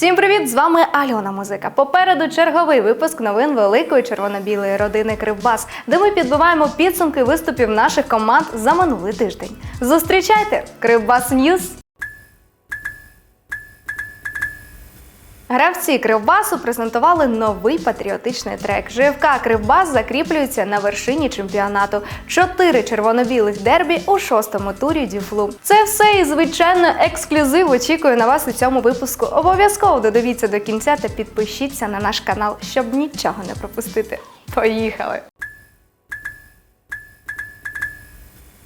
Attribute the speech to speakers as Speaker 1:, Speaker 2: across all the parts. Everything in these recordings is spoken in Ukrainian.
Speaker 1: Всім привіт! З вами Альона Музика. Попереду черговий випуск новин великої червоно-білої родини Кривбас, де ми підбиваємо підсумки виступів наших команд за минулий тиждень. Зустрічайте Кривбас Ньюз! Гравці Кривбасу презентували новий патріотичний трек. ЖФК Кривбас закріплюється на вершині чемпіонату. Чотири червоно-білих дербі у шостому турі Дюфлу. Це все і звичайно ексклюзив. Очікую на вас у цьому випуску. Обов'язково додивіться до кінця та підпишіться на наш канал, щоб нічого не пропустити. Поїхали!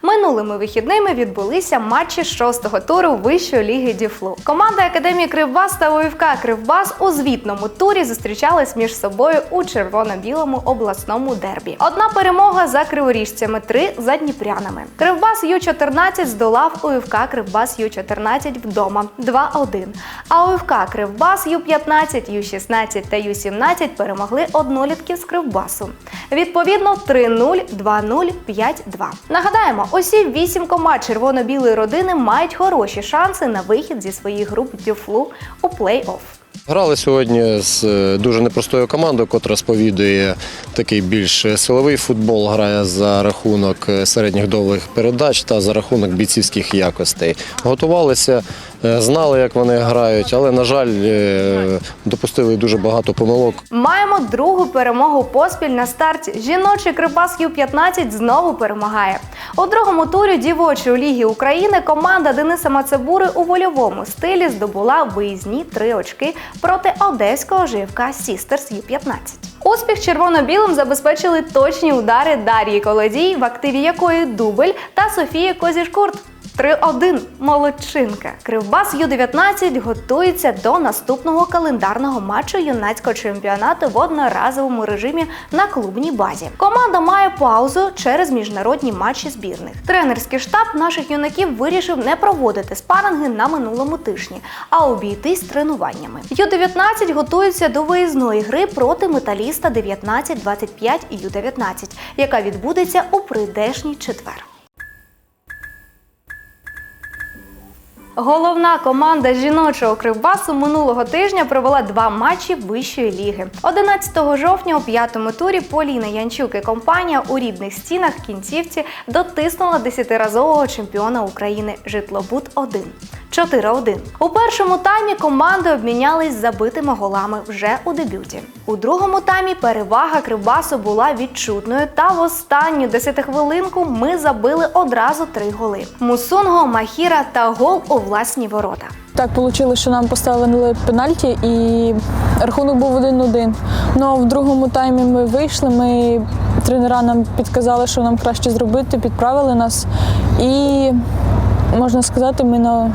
Speaker 1: Минулими вихідними відбулися матчі шостого туру Вищої ліги Діфлу. Команда Академії Кривбас та УФК Кривбас у звітному турі зустрічались між собою у червоно-білому обласному дербі. Одна перемога за криворіжцями, три за дніпрянами. Кривбас Ю-14 здолав УФК Кривбас Ю-14 вдома 2-1. А УФК Кривбас Ю-15, Ю-16 та Ю-17 перемогли однолітків з Кривбасу. Відповідно 3-0, 2-0, 5-2. Нагадаємо, усі вісім команд червоно-білої родини мають хороші шанси на вихід зі своїх груп Дюфлу у плей-офф.
Speaker 2: Грали сьогодні з е, дуже непростою командою, котра сповідує такий більш силовий футбол, грає за рахунок е, середніх довгих передач та за рахунок бійцівських якостей. Готувалися, е, знали, як вони грають, але, на жаль, е, допустили дуже багато помилок.
Speaker 1: Маємо другу перемогу поспіль на старті. Жіночий Кривбас Ю-15 знову перемагає. У другому турі дівочої ліги України команда Дениса Мацебури у вольовому стилі здобула виїзні три очки проти одеського живка Сістерс Ю-15. Успіх червоно-білим забезпечили точні удари Дар'ї Колодій, в активі якої дубль, та Софії Козішкурт. 3-1. Молодчинка. Кривбас Ю-19 готується до наступного календарного матчу юнацького чемпіонату в одноразовому режимі на клубній базі. Команда має паузу через міжнародні матчі збірних. Тренерський штаб наших юнаків вирішив не проводити спаринги на минулому тижні, а обійтись тренуваннями. Ю-19 готується до виїзної гри проти металіста 19-25 і Ю-19, яка відбудеться у прийдешній четвер. Головна команда жіночого кривбасу минулого тижня провела два матчі вищої ліги. 11 жовтня у п'ятому турі Поліна Янчук і компанія у рідних стінах кінцівці дотиснула десятиразового чемпіона України Житлобут 1 4-1. У першому таймі команди обмінялись забитими голами вже у дебюті. У другому таймі перевага Кривбасу була відчутною, та в останню десятихвилинку ми забили одразу три голи: Мусунго, Махіра та гол у власні ворота.
Speaker 3: Так вийшло, що нам поставили пенальті і рахунок був 1-1. Ну а в другому таймі ми вийшли. Ми тренера нам підказали, що нам краще зробити, підправили нас. І можна сказати, ми на,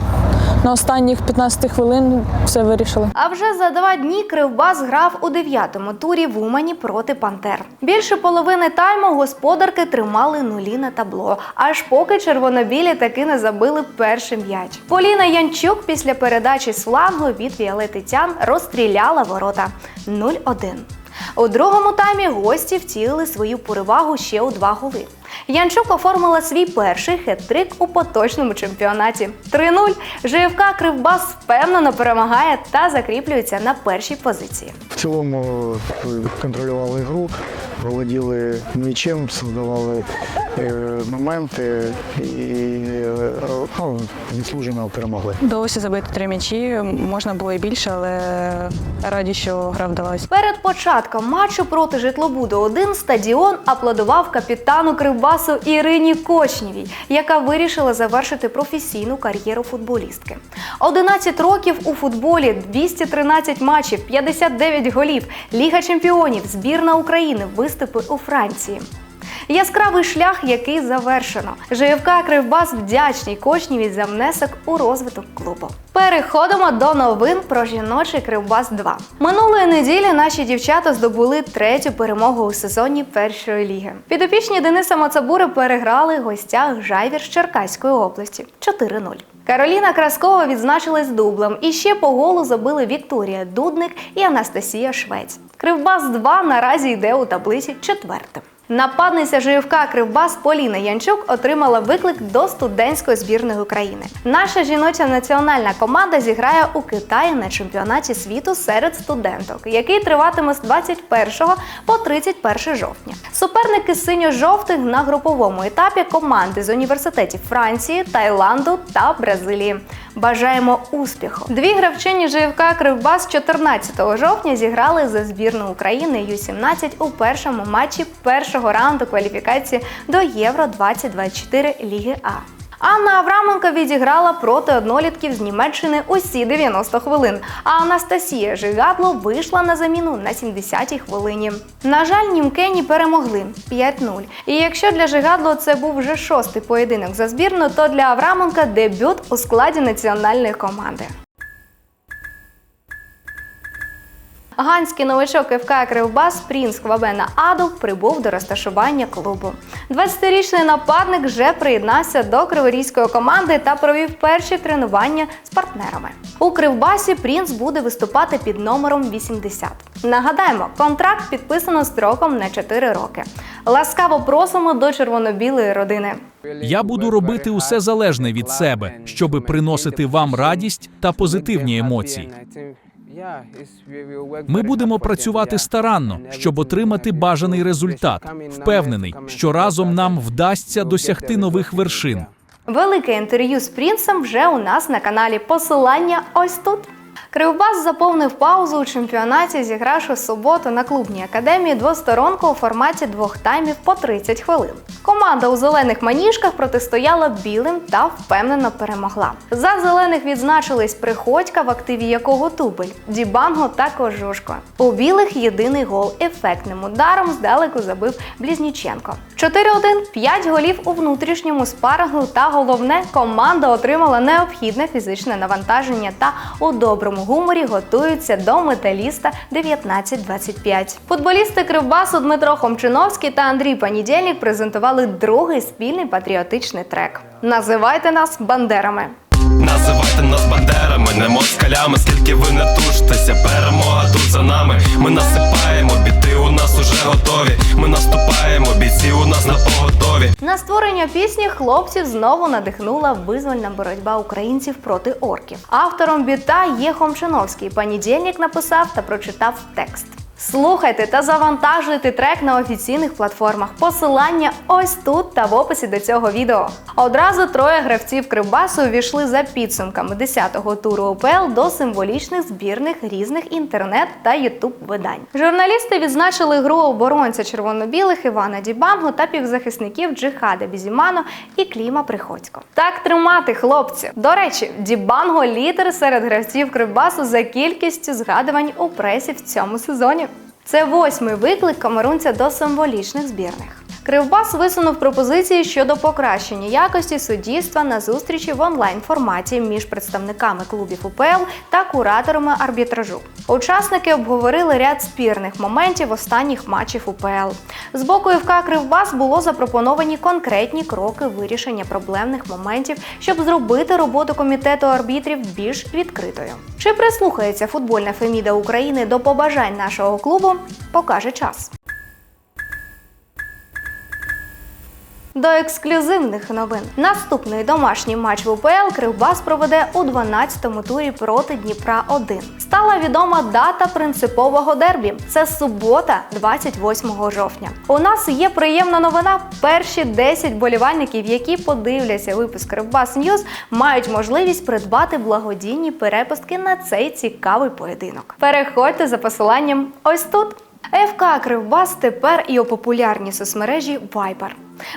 Speaker 3: на останніх 15 хвилин все вирішили.
Speaker 1: А вже за два дні Кривбас грав у дев'ятому турі в Умані проти Пантер. Більше половини тайму господарки тримали нулі на табло, аж поки червонобілі таки не забили перший м'яч. Поліна Янчук після передачі з флангу від Віолети Тян розстріляла ворота 0-1. У другому таймі гості втілили свою перевагу ще у два голи. Янчук оформила свій перший хет-трик у поточному чемпіонаті. 3-0. ЖФК Кривбас впевнено перемагає та закріплюється на першій позиції.
Speaker 4: В цілому е, контролювали гру, володіли м'ячем, создавали е, моменти і е, ну, заслужено перемогли.
Speaker 5: Вдалося забити три м'ячі. Можна було і більше, але раді, що гра вдалась.
Speaker 1: Перед початком матчу проти житлобуду 1 стадіон аплодував капітану Кривбасу Ірині Кочнєвій, яка вирішила завершити професійну кар'єру футболістки. 11 років у футболі, 213 матчів, 59 голів, Ліга чемпіонів, збірна України, виступи у Франції. Яскравий шлях, який завершено. ЖФК Кривбас вдячний Кочнєвій за внесок у розвиток клубу. Переходимо до новин про жіночий Кривбас 2. Минулої неділі наші дівчата здобули третю перемогу у сезоні першої ліги. Підопічні Дениса Мацабури переграли гостях Жайвір з Черкаської області 4-0. Кароліна Краскова відзначилась дублем. І ще по голу забили Вікторія Дудник і Анастасія Швець. Кривбас 2 наразі йде у таблиці четвертим. Нападниця ЖФК Кривбас Поліна Янчук отримала виклик до студентської збірної України. Наша жіноча національна команда зіграє у Китаї на чемпіонаті світу серед студенток, який триватиме з 21 по 31 жовтня. Суперники синьо-жовтих на груповому етапі команди з університетів Франції, Таїланду та Бразилії. Бажаємо успіху! Дві гравчині ЖФК Кривбас 14 жовтня зіграли за збірну України Ю-17 у першому матчі першого раунду кваліфікації до Євро 2024 Ліги А. Анна Авраменко відіграла проти однолітків з Німеччини усі 90 хвилин. А Анастасія Жигадло вийшла на заміну на 70-й хвилині. На жаль, німкені перемогли 5-0. І якщо для Жигадло це був вже шостий поєдинок за збірну, то для Авраменка дебют у складі національної команди. Ганський новачок ФК Кривбас Принц Хвабена Аду прибув до розташування клубу. 20-річний нападник вже приєднався до криворізької команди та провів перші тренування з партнерами. У Кривбасі Принц буде виступати під номером 80. Нагадаємо, контракт підписано строком на 4 роки. Ласкаво просимо до червоно-білої родини.
Speaker 6: Я буду робити усе залежне від себе, щоби приносити вам радість та позитивні емоції. Ми будемо працювати старанно, щоб отримати бажаний результат. Впевнений, що разом нам вдасться досягти нових вершин.
Speaker 1: Велике інтерв'ю з Прінсом вже у нас на каналі. Посилання ось тут. Кривбас заповнив паузу у чемпіонаті, зігравши суботу на клубній академії двосторонку у форматі двох таймів по 30 хвилин. Команда у зелених маніжках протистояла білим та впевнено перемогла. За зелених відзначились Приходька, в активі якого тубель, Дібанго та Кожушко. У білих єдиний гол ефектним ударом здалеку забив Блізніченко. 4-1, 5 голів у внутрішньому спарингу та головне команда отримала необхідне фізичне навантаження та у доброму гуморі готуються до металіста 19-25. Футболісти Кривбасу Дмитро Хомчиновський та Андрій Панідєльник презентували другий спільний патріотичний трек. Називайте нас бандерами.
Speaker 7: Називайте нас бандерами, не москалями, скільки ви не тужтеся, перемога тут за нами. Ми насипаємо, біти у нас уже готові. Ми наступаємо, бійці у нас на поготові.
Speaker 1: На створення пісні хлопців знову надихнула визвольна боротьба українців проти орків. Автором біта є Хомчиновський. Панідєльник написав та прочитав текст. Слухайте та завантажуйте трек на офіційних платформах. Посилання ось тут та в описі до цього відео. Одразу троє гравців Кривбасу увійшли за підсумками 10-го туру ОПЛ до символічних збірних різних інтернет та ютуб видань. Журналісти відзначили гру оборонця червоно-білих Івана Дібанго та півзахисників Джихада Бізімано і Кліма Приходько. Так тримати, хлопці. До речі, Дібанго лідер серед гравців Кривбасу за кількістю згадувань у пресі в цьому сезоні. Це восьмий виклик камерунця до символічних збірних. Кривбас висунув пропозиції щодо покращення якості суддівства на зустрічі в онлайн форматі між представниками клубів УПЛ та кураторами арбітражу. Учасники обговорили ряд спірних моментів останніх матчів УПЛ. З боку ФК Кривбас було запропоновані конкретні кроки вирішення проблемних моментів, щоб зробити роботу комітету арбітрів більш відкритою. Чи прислухається футбольна Феміда України до побажань нашого клубу, покаже час. До ексклюзивних новин. Наступний домашній матч в УПЛ Кривбас проведе у 12-му турі проти Дніпра 1. Стала відома дата принципового дербі. Це субота, 28 жовтня. У нас є приємна новина. Перші 10 болівальників, які подивляться випуск Кривбас Ньюз, мають можливість придбати благодійні перепустки на цей цікавий поєдинок. Переходьте за посиланням ось тут. ФК Кривбас тепер і у популярній соцмережі Viber.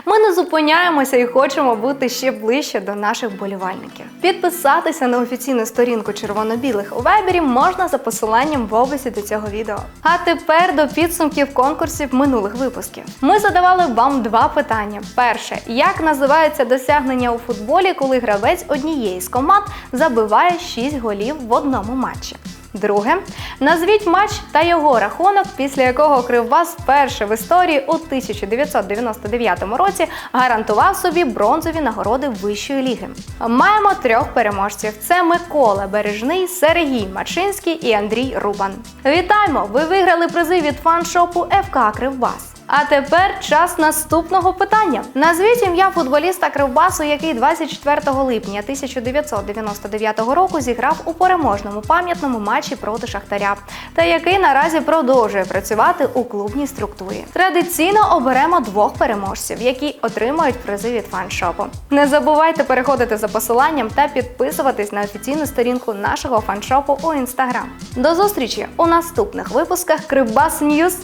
Speaker 1: Ми не зупиняємося і хочемо бути ще ближче до наших болівальників. Підписатися на офіційну сторінку червоно-білих у Вайбері можна за посиланням в описі до цього відео. А тепер до підсумків конкурсів минулих випусків. Ми задавали вам два питання: перше, як називається досягнення у футболі, коли гравець однієї з команд забиває 6 голів в одному матчі. Друге, назвіть матч та його рахунок, після якого Кривбас вперше в історії у 1999 році гарантував собі бронзові нагороди вищої ліги. Маємо трьох переможців: це Микола Бережний, Сергій Мачинський і Андрій Рубан. Вітаємо! Ви виграли призи від фан-шопу ФК Кривбас. А тепер час наступного питання. Назвіть ім'я футболіста Кривбасу, який 24 липня 1999 року зіграв у переможному пам'ятному матчі проти Шахтаря, та який наразі продовжує працювати у клубній структурі. Традиційно оберемо двох переможців, які отримають призи від фаншопу. Не забувайте переходити за посиланням та підписуватись на офіційну сторінку нашого фаншопу у інстаграм. До зустрічі у наступних випусках Кривбас Ньюз.